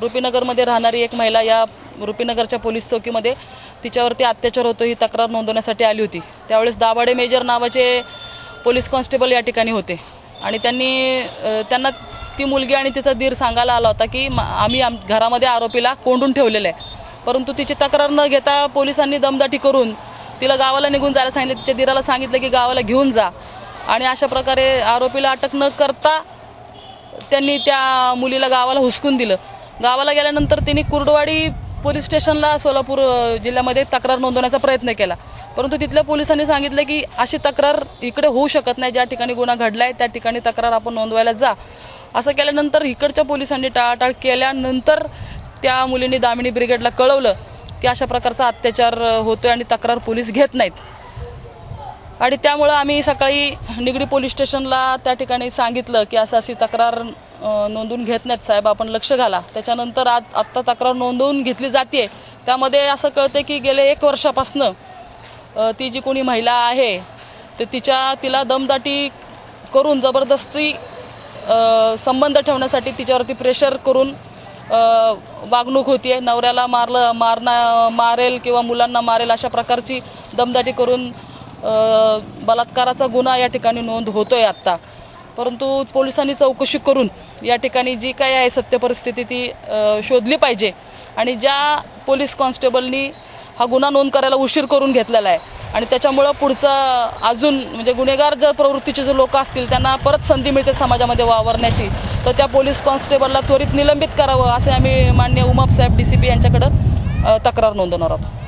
रुपीनगरमध्ये राहणारी एक महिला या रुपीनगरच्या पोलीस चौकीमध्ये तिच्यावरती अत्याचार होतो ही तक्रार नोंदवण्यासाठी आली होती. त्यावेळेस दाभाडे मेजर नावाचे पोलीस कॉन्स्टेबल या ठिकाणी होते. आणि त्यांनी त्यांना ती मुलगी आणि तिचा धीर सांगायला आला होता की आम्ही आम घरामध्ये आरोपीला कोंडून ठेवलेलं आहे. परंतु तिची तक्रार न घेता पोलिसांनी दमदाटी करून तिला गावाला निघून जायला सांगितलं तिच्या दिराला सांगितलं की गावाला घेऊन जा. आणि अशा प्रकारे आरोपीला अटक न करता त्यांनी त्या मुलीला गावाला हुसकून दिलं. गावाला गेल्यानंतर त्यांनी कुर्डवाडी पोलीस स्टेशनला सोलापूर जिल्ह्यामध्ये तक्रार नोंदवण्याचा प्रयत्न केला. परंतु तिथल्या पोलिसांनी सांगितलं की अशी तक्रार इकडे होऊ शकत नाही. ज्या ठिकाणी गुन्हा घडलाय त्या ठिकाणी तक्रार आपण नोंदवायला जा. असं केल्यानंतर इकडच्या पोलिसांनी टाळाटाळ केल्यानंतर त्या मुलींनी दामिनी ब्रिगेडला कळवलं की अशा प्रकारचा अत्याचार होतोय आणि तक्रार पोलीस घेत नाहीत. आणि त्यामुळं आम्ही सकाळी निगडी पोलीस स्टेशनला त्या ठिकाणी सांगितलं की असं अशी तक्रार नोंदून नोंदवून घेत नाहीत साहेब आपण लक्ष घाला. त्याच्यानंतर आज आत्ता तक्रार नोंदवून घेतली जाते त्यामध्ये असं कळतं की गेले एक वर्षापासनं ती जी कोणी महिला आहे तर तिच्या तिला दमदाटी करून जबरदस्ती संबंध ठेवण्यासाठी तिच्यावरती प्रेशर करून वागणूक वागणूक आहे नवऱ्याला मारलं मारणा मारेल किंवा मुलांना मारेल अशा प्रकारची दमदाटी करून बलात्काराचा गुन्हा या ठिकाणी नोंद होतोय आत्ता. परंतु पोलिसांनी चौकशी करून या ठिकाणी जी काय आहे सत्य परिस्थिती ती शोधली पाहिजे. आणि ज्या पोलीस कॉन्स्टेबलनी हा गुन्हा नोंद करायला उशीर करून घेतलेला आहे आणि त्याच्यामुळं पुढचं अजून म्हणजे गुन्हेगार जर प्रवृत्तीचे जे लोक असतील त्यांना परत संधी मिळते समाजामध्ये वावरण्याची तर त्या पोलीस कॉन्स्टेबलला त्वरित निलंबित करावं असे आम्ही मान्य उमाप साहेब डी सी पी यांच्याकडं तक्रार नोंदवणार आहोत.